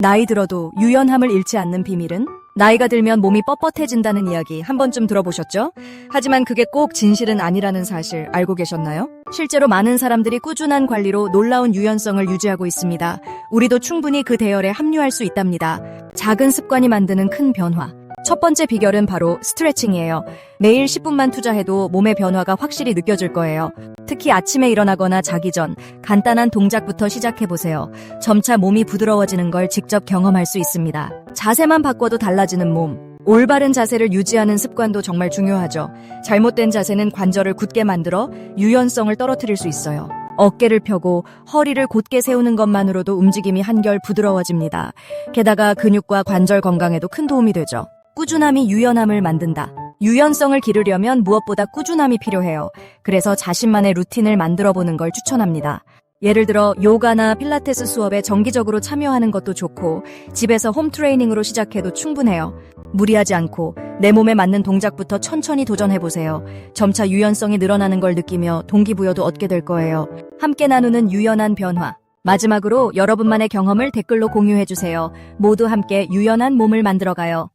나이 들어도 유연함을 잃지 않는 비밀은? 나이가 들면 몸이 뻣뻣해진다는 이야기 한 번쯤 들어보셨죠? 하지만 그게 꼭 진실은 아니라는 사실 알고 계셨나요? 실제로 많은 사람들이 꾸준한 관리로 놀라운 유연성을 유지하고 있습니다. 우리도 충분히 그 대열에 합류할 수 있답니다. 작은 습관이 만드는 큰 변화. 첫 번째 비결은 바로 스트레칭이에요. 매일 10분만 투자해도 몸의 변화가 확실히 느껴질 거예요. 특히 아침에 일어나거나 자기 전 간단한 동작부터 시작해보세요. 점차 몸이 부드러워지는 걸 직접 경험할 수 있습니다. 자세만 바꿔도 달라지는 몸. 올바른 자세를 유지하는 습관도 정말 중요하죠. 잘못된 자세는 관절을 굳게 만들어 유연성을 떨어뜨릴 수 있어요. 어깨를 펴고 허리를 곧게 세우는 것만으로도 움직임이 한결 부드러워집니다. 게다가 근육과 관절 건강에도 큰 도움이 되죠. 꾸준함이 유연함을 만든다. 유연성을 기르려면 무엇보다 꾸준함이 필요해요. 그래서 자신만의 루틴을 만들어 보는 걸 추천합니다. 예를 들어 요가나 필라테스 수업에 정기적으로 참여하는 것도 좋고 집에서 홈 트레이닝으로 시작해도 충분해요. 무리하지 않고 내 몸에 맞는 동작부터 천천히 도전해 보세요. 점차 유연성이 늘어나는 걸 느끼며 동기부여도 얻게 될 거예요. 함께 나누는 유연한 변화. 마지막으로 여러분만의 경험을 댓글로 공유해 주세요. 모두 함께 유연한 몸을 만들어 가요.